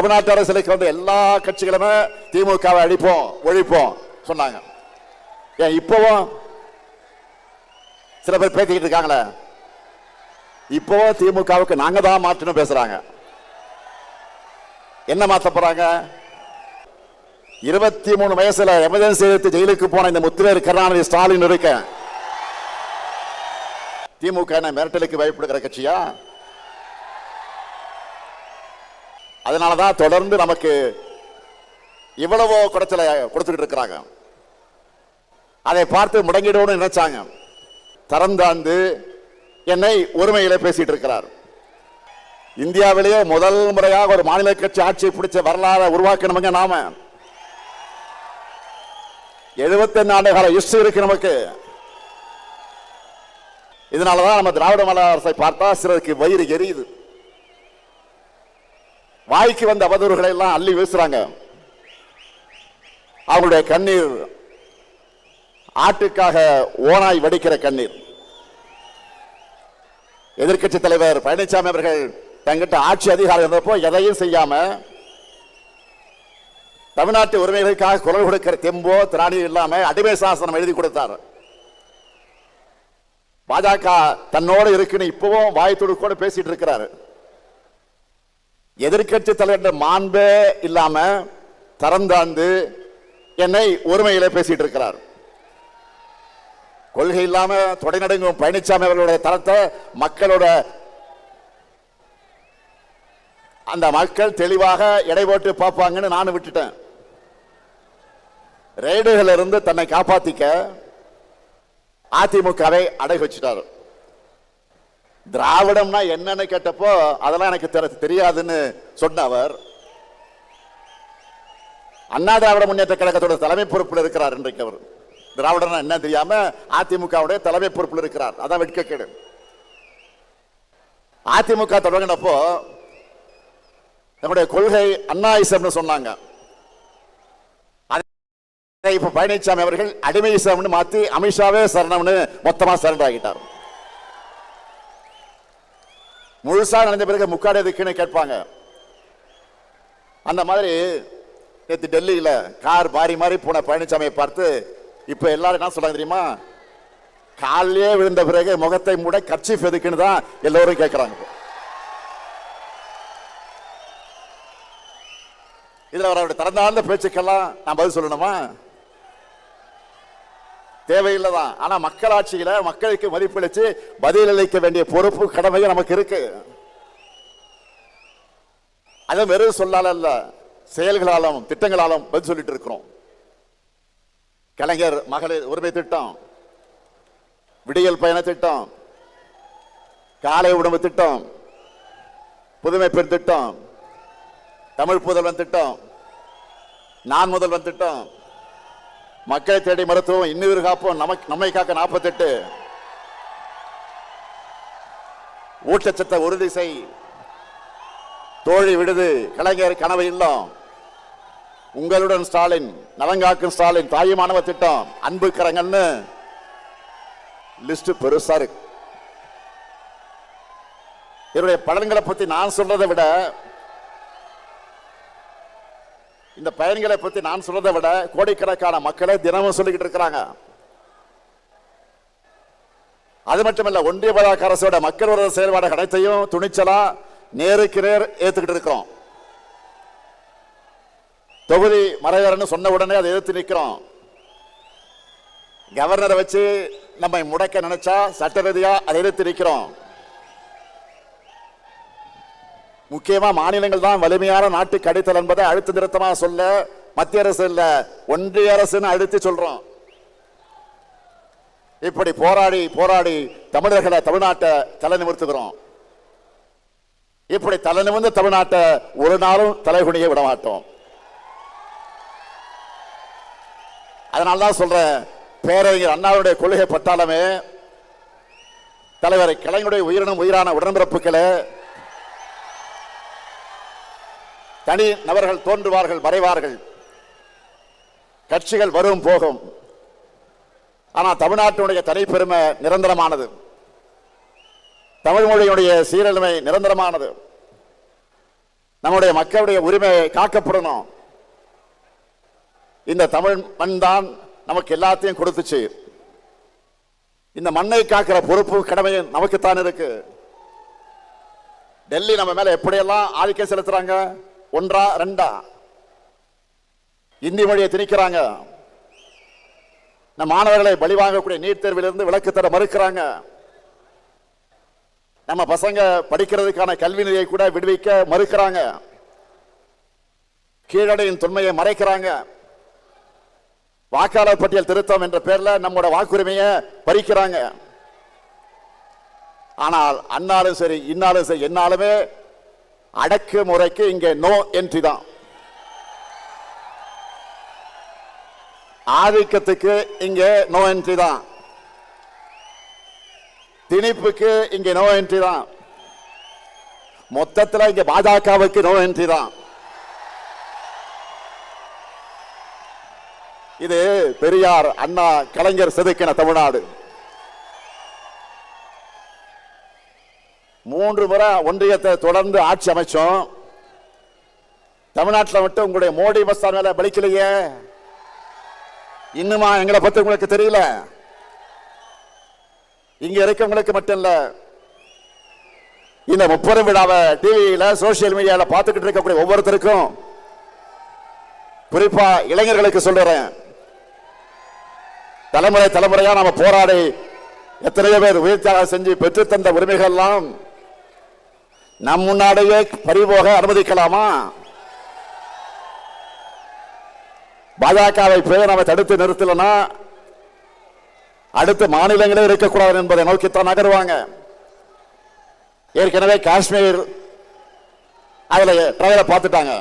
தமிழ்நாட்டு அரசியலுக்கு வந்த எல்லா கட்சிகளுமே திமுகவை அழிப்போம் ஒழிப்போம் சொன்னாங்க. ஏன் இப்பவும் சில பேர் பேசிக்கிட்டு இருக்காங்களே. இப்போவும் திமுகவுக்கு நாங்க தான் மாற்றணும் பேசுறாங்க. என்ன மாற்ற போறாங்க? இருபத்தி மூணு வயசுல எமர்ஜென்சி எடுத்து ஜெயிலுக்கு போன இந்த முத்திரையர் கருணாநிதி ஸ்டாலின் இருக்கேன். திமுக என்ன மிரட்டலுக்கு பயப்படுகிற கட்சியா? அதனால தான் தொடர்ந்து நமக்கு இவ்வளவோ குடைச்சலை கொடுத்துக்கிட்டு இருக்கிறாங்க. அதை பார்த்து முடங்கிடுவோம்னு நினைச்சாங்க. தரந்தாந்து என்னை ஒருமையில பேசிட்டு இருக்கிறார். இந்தியாவிலேயே முதல் முறையாக ஒரு மாநில கட்சி ஆட்சி பிடிச்ச வரலாறு உருவாக்கணுங்க நாம. எழுபத்தி ஆண்டு கால ஹிஸ்டரி இருக்கு நமக்கு. இதனாலதான் நம்ம திராவிட மாடல் அரசை பார்த்தா சிலருக்கு வயிறு எரியுது. வாய்க்கு வந்த அவதூறுகளை எல்லாம் அள்ளி வீசுறாங்க. அவங்களுடைய கண்ணீர் ஆட்டுக்காக ஓனாய் வடிக்கிற கண்ணீர். எதிர்க்கட்சி தலைவர் பழனிசாமி அவர்கள் தங்கிட்ட ஆட்சி அதிகாரம் இருந்தப்போ எதையும் செய்யாம தமிழ்நாட்டு உரிமைகளுக்காக குரல் கொடுக்கிற தெம்போ திராணியும் இல்லாம அடிமை சாசனம் எழுதி கொடுத்தார். பாஜக தன்னோடு இருக்குன்னு இப்பவும் வாய் துடுக்கோடு பேசிட்டு இருக்கிறாரு. எதிர்க்கட்சி தலைவர்கள் மாண்பே இல்லாம தரந்தாந்து என்னை ஒருமையில பேசிட்டு இருக்கிறார். கொள்கை இல்லாம தொடைநடுங்கும் பழனிசாமி அவர்களுடைய தரத்தை மக்களோட அந்த மக்கள் தெளிவாக எடை போட்டு பார்ப்பாங்கன்னு நானும் விட்டுட்டேன். ரெய்டுகள் இருந்து தன்னை காப்பாத்திக்க அதிமுகவை அடகு வச்சுட்டாரு. திராவிடம்னா என்னன்னு கேட்டப்போ அதெல்லாம் எனக்கு தெரியாதுன்னு சொன்ன அவர் அண்ணா திராவிட முன்னேற்ற கழகத்தோட தலைமை பொறுப்பில் இருக்கிறார் இன்றைக்கு அவர். திராவிடம்னா என்ன தெரியாம அதிமுகவுடைய தலைமை பொறுப்பில் இருக்கிறார். அதான் வெட்கக்கேடு. அதிமுக தொடங்கினப்போ நம்முடைய கொள்கை அண்ணாயிசம்னு சொன்னாங்க. இப்ப பழனிசாமி அவர்கள் அடிமையிசம்னு மாத்தி அமித்ஷாவே சரணம்னு மொத்தமா சரண்டர் ஆகிட்டார். முழுசா நடந்த பிறகு முக்காடு எதுக்குன்னு கேட்பாங்க. அந்த மாதிரி நேற்று டெல்லியில கார் மாறி மாறி போன பழனிசாமியை பார்த்து இப்ப எல்லாரும் என்ன சொல்றாங்க தெரியுமா? காலிலே விழுந்த பிறகு முகத்தை மூட கர்ச்சிஃப் எதுக்குன்னு தான் எல்லோரும் கேட்கிறாங்க இதில் இதுல அவருடைய திறந்தாழ்ந்த பேச்சுக்கெல்லாம் நான் பதில் சொல்லணுமா? தேவையில்லை தான் ஆனால் மக்களாட்சியில் மக்களுக்கு மதிப்பளித்து பதிலளிக்க வேண்டிய பொறுப்பு கடமையும் நமக்கு இருக்கு. அதை வெறும் சொல்லால அல்ல செயல்களாலும் திட்டங்களாலும் பதில் சொல்லிட்டு இருக்கிறோம். கலைஞர் மகளிர் உரிமை திட்டம் விடியல் பயண திட்டம் காலை உணவு திட்டம் புதுமை பெண் திட்டம் தமிழ் புதல்வன் திட்டம் நான் முதல்வன் திட்டம் மக்களை தேடி மருத்துவம் இன்னுயிர் காப்போம். நமக்கு நம்மை காக்க நாற்பத்தெட்டு. ஊட்டச்சத்த உறுதி செய் தோழி விடுது. கலைஞர் கனவு இல்லம். உங்களுடன் ஸ்டாலின் நலங்காக்கும் ஸ்டாலின் தாயுமானவ திட்டம். அன்பு கரங்கள்னு. லிஸ்ட் பெருசா இருக்கு. இதனுடைய பலன்களை பத்தி நான் சொல்றதை விட இந்த பயன்களை பத்தி நான் சொல்றதை விட கோடிக்கணக்கான மக்களை தினமும் சொல்லிக்கிட்டு இருக்கிறாங்க. அது மட்டுமல்ல ஒன்றிய பாஜக அரசோட மக்கள் விரோத செயல்பாடு அனைத்தையும் துணிச்சலா நேருக்கு நேர் ஏத்துக்கிட்டு இருக்கிறோம். தொகுதி மறைவரன்னு சொன்ன உடனே அதை எதிர்த்து நிற்கிறோம் கவர்னரை வச்சு நம்மை முடக்க நினைச்சா சட்ட ரீதியா அதை எதிர்த்து நிற்கிறோம் முக்கியமா மாநிலங்கள் தான் வலிமையான நாட்டு கடைத்தல் என்பதை அழுத்த நிறுத்தமாக சொல்ல மத்திய அரசு இல்ல ஒன்றிய அரசுன்னு அழுத்தி சொல்றோம். இப்படி போராடி போராடி தமிழர்களை தமிழ்நாட்டை தலை நிமிர்த்துகிறோம் இப்படி தலை நிமிர்ந்த தமிழ்நாட்டை ஒரு நாளும் தலைகுனிய விட மாட்டோம். அதனாலதான் சொல்றேன் பேரறிஞர் அண்ணாவுடைய கொள்கை பட்டாலுமே தலைவர் கலைஞருடைய உயிரினம் உயிரான உடன்பிறப்புகளை தனி நபர்கள் தோன்றுவார்கள் மறைவார்கள். கட்சிகள் வரும் போகும். ஆனால் தமிழ்நாட்டினுடைய தனிப்பெருமை நிரந்தரமானது. தமிழ் மொழியுடைய சீரழிமை நிரந்தரமானது. நம்முடைய மக்களுடைய உரிமை காக்கப்படணும். இந்த தமிழ் மண் தான் நமக்கு எல்லாத்தையும் கொடுத்துச்சு. இந்த மண்ணை காக்கிற பொறுப்பு கடமையும் நமக்குத்தான் இருக்கு. டெல்லி நம்ம மேல எப்படியெல்லாம் ஆதிக்கம் செலுத்துறாங்க? ஒன்றா ரெண்டா? இந்தி மொழியை திணிக்கிறாங்க. நம் மாணவர்களை பலி வாங்கக்கூடிய நீட் தேர்விலிருந்து விலக்கு தர மறுக்கிறாங்க. நம்ம பசங்க படிக்கிறதுக்கான கல்வி நிலையை கூட விடுவிக்க மறுக்கிறாங்க. கீழடையின் தொன்மையை மறைக்கிறாங்க. வாக்காளர் பட்டியல் திருத்தம் என்ற பெயரில் நம்மோட வாக்குரிமையை பறிக்கிறாங்க. ஆனால் அன்னாலும் சரி இன்னாலும் சரி என்னாலுமே அடக்கு முறைக்கு இங்கே நோ என்ட்ரி தான். ஆதிக்கத்துக்கு இங்கே நோ என்ட்ரி தான். திணிப்புக்கு இங்கே நோ என்ட்ரி தான். மொத்தத்தில் இங்கே பாஜகவுக்கு நோ என்ட்ரி தான். இது பெரியார் அண்ணா கலைஞர் செதுக்கின தமிழ்நாடு. மூன்று முறை ஒன்றியத்தை தொடர்ந்து ஆட்சி அமைச்சோம். தமிழ்நாட்டில் மட்டும் உங்களுடைய மோடி மஸ்தான் மேல பலிக்கலையே. இன்னுமா எங்களை பத்தி உங்களுக்கு தெரியல. இங்க இருக்கவங்களுக்கு மட்டும் இல்ல இந்த முப்பெரும் விழாவை டிவியில சோசியல் மீடியால பார்த்துக்கிட்டு இருக்கக்கூடிய ஒவ்வொருத்தருக்கும் குறிப்பா இளைஞர்களுக்கு சொல்றேன். தலைமுறை தலைமுறையா நம்ம போராடி எத்தனையோ பேர் உயிர் தியாகம் செஞ்சு பெற்றுத்தந்த உரிமைகள் எல்லாம் நம் முன்னாடியே பறிபோக அனுமதிக்கலாமா? பாஜகவை போய் நம்ம தடுத்து நிறுத்தலனா? அடுத்த மாநிலங்களே இருக்கக்கூடாது என்பதை நோக்கித்தான் நகருவாங்க. ஏற்கனவே காஷ்மீர் அதில் ட்ரையலை பார்த்துட்டாங்க.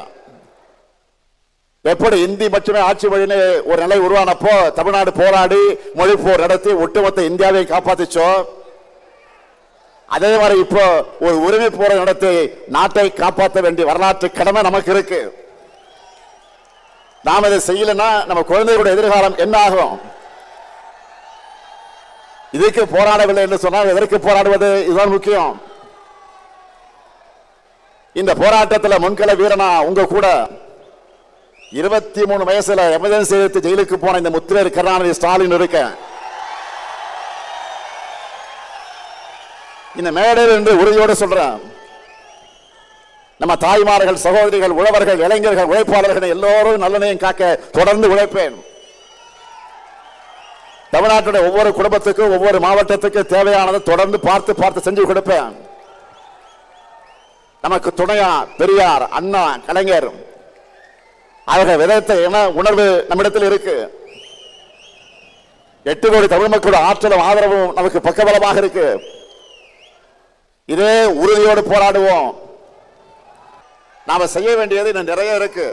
எப்படி இந்தி மட்டுமே ஆட்சி மொழின்னு ஒரு நிலை உருவானப்போ தமிழ்நாடு போராடி மொழி போர் நடத்தி ஒட்டுமொத்த இந்தியாவை காப்பாத்திச்சோம் அதே மாதிரி இப்போ ஒரு உரிமை போற நடத்தி நாட்டை காப்பாற்ற வேண்டிய வரலாற்று கடமை நமக்கு இருக்கு. நாம் இதை செய்யலன்னா நம்ம குழந்தைகளுடைய எதிர்காலம் என்ன ஆகும்? இதுக்கு போராடவில்லை என்று சொன்னால் எதற்கு போராடுவது? இதுதான் முக்கியம். இந்த போராட்டத்தில் முன்கள வீரனா உங்க கூட இருபத்தி மூணு வயசுல எமர்ஜென்சி எடுத்து ஜெயிலுக்கு போன இந்த முத்திரர் கருணாநிதி ஸ்டாலின் இருக்கேன். இந்த மேடையில் என்று உறுதியோடு சொல்றேன். நம்ம தாய்மார்கள் சகோதரிகள் உழவர்கள் இளைஞர்கள் உழைப்பாளர்கள் எல்லோரும் நல்லனையும் காக்க தொடர்ந்து உழைப்பேன். தமிழ்நாட்டுடைய ஒவ்வொரு குடும்பத்துக்கும் ஒவ்வொரு மாவட்டத்துக்கும் தேவையானதை தொடர்ந்து பார்த்து பார்த்து செஞ்சு கொடுப்பேன். நமக்கு துணையா பெரியார் அண்ணா கலைஞர் அவர்கள் விதத்தை என உணர்வு நம்மிடத்தில் இருக்கு. எட்டு கோடி தமிழ் மக்களோட ஆற்றலும் ஆதரவும் நமக்கு பக்கபலமாக இருக்கு. இதே உறுதியோடு போராடுவோம். நாம செய்ய வேண்டியது இன்னும் நிறைய இருக்கு.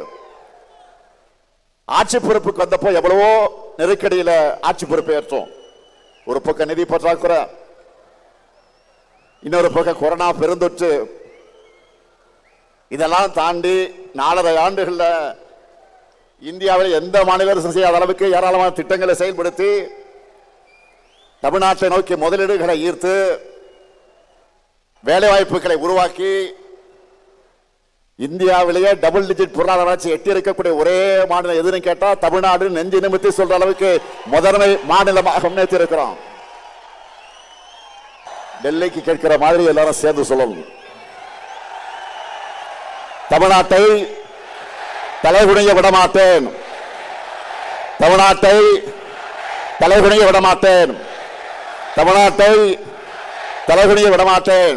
ஆட்சி பொறுப்புக்கு வந்தப்போ எவ்வளவோ நெருக்கடியில ஆட்சி பொறுப்பை ஏற்றோம். ஒரு பக்கம் நிதி பற்றாக்குறை இன்னொரு பக்கம் கொரோனா பெருந்தொற்று. இதெல்லாம் தாண்டி நாலரை ஆண்டுகளில் இந்தியாவில் எந்த மாநில அரசு செய்யாத அளவுக்கு ஏராளமான திட்டங்களை செயல்படுத்தி தமிழ்நாட்டை நோக்கி முதலீடுகளை ஈர்த்து வேலை வாய்ப்புகளை உருவாக்கி இந்தியாவிலேயே டபுள் டிஜிட் பொருளாதார வளர்ச்சி எட்டி இருக்கக்கூடிய ஒரே மாநிலம் எதுன்னு கேட்டால் தமிழ்நாடு நெஞ்சு நிமித்தி சொல்ற அளவுக்கு முதன்மை மாநிலமாக முன்னேற்றிருக்கிறோம் டெல்லிக்கு கேட்கிற மாதிரி எல்லாரும் சேர்ந்து சொல்லணும். தமிழ்நாட்டை தலைகுனிய விடமாட்டேன். தமிழ்நாட்டை தலைகுனிய விடமாட்டேன். தமிழ்நாட்டை தலைகுனிய விடமாட்டேன்.